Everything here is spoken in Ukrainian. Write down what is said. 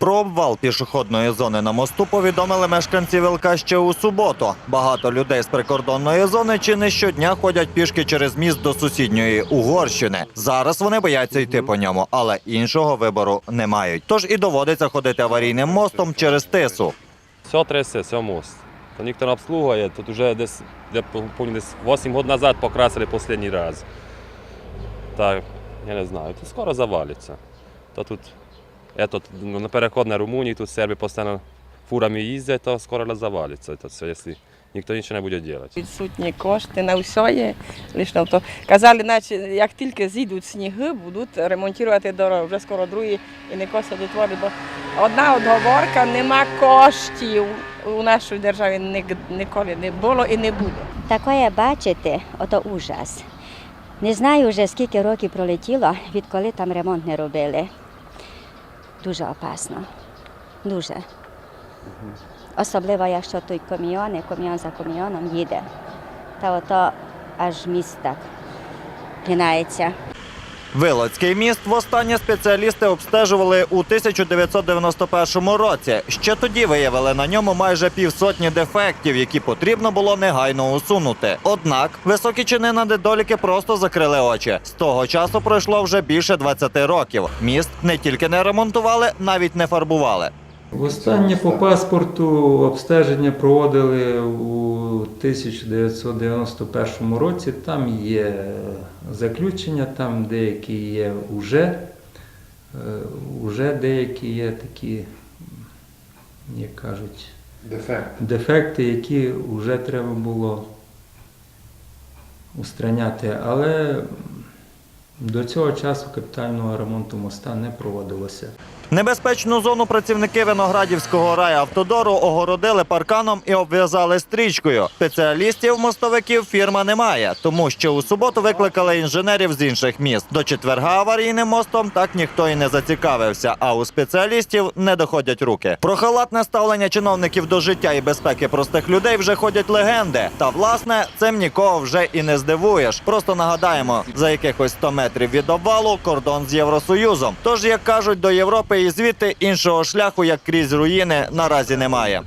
Про обвал пішохідної зони на мосту повідомили мешканці Вілка ще у суботу. Багато людей з прикордонної зони чи не щодня ходять пішки через міст до сусідньої Угорщини. Зараз вони бояться йти по ньому, але іншого вибору не мають. Тож і доводиться ходити аварійним мостом через тису. Все трясе, все мост. То ніхто не обслуговує, тут вже десь, я пам'ятаю, десь 8 років назад покрасили останній раз. Так, я не знаю, тут скоро завалиться. То тут, я тут на переход на Румунію, тут серби постійно фурами їздять, то скоро завалиться. То все, якщо ніхто нічого не буде робити. Відсутні кошти на все є. Лише на то. Казали, наче як тільки зійдуть сніги, будуть ремонтувати дорогу. Вже скоро другі і не коса дотворить, бо одна отговорка, нема коштів у нашій державі ніколи не було і не буде. Таке бачите, ото ужас. Не знаю вже скільки років пролетіло, відколи там ремонт не робили. Дуже опасно. Дуже. Особливо, якщо той каміон, і каміон за каміоном їде. Та ото аж міст так гинається. Вилоцький міст востаннє спеціалісти обстежували у 1991 році. Ще тоді виявили на ньому майже півсотні дефектів, які потрібно було негайно усунути. Однак високі чини на недоліки просто закрили очі. З того часу пройшло вже більше 20 років. Міст не тільки не ремонтували, навіть не фарбували. Востаннє по паспорту обстеження проводили у 1991 році. Там є заключення, там деякі є уже, е, уже деякі є такі, як кажуть, дефекти, які вже треба було устраняти. Але до цього часу капітального ремонту моста не проводилося. Небезпечну зону працівники Виноградівського райавтодору огородили парканом і обв'язали стрічкою. Спеціалістів мостовиків фірма не має, тому що у суботу викликали інженерів з інших міст. До четверга аварійним мостом так ніхто і не зацікавився. А у спеціалістів не доходять руки. Про халатне ставлення чиновників до життя і безпеки простих людей вже ходять легенди. Та власне цим нікого вже і не здивуєш. Просто нагадаємо, за якихось 100 метрів від обвалу кордон з Євросоюзом. Тож, як кажуть, до Європи і звідти іншого шляху, як крізь руїни, наразі немає.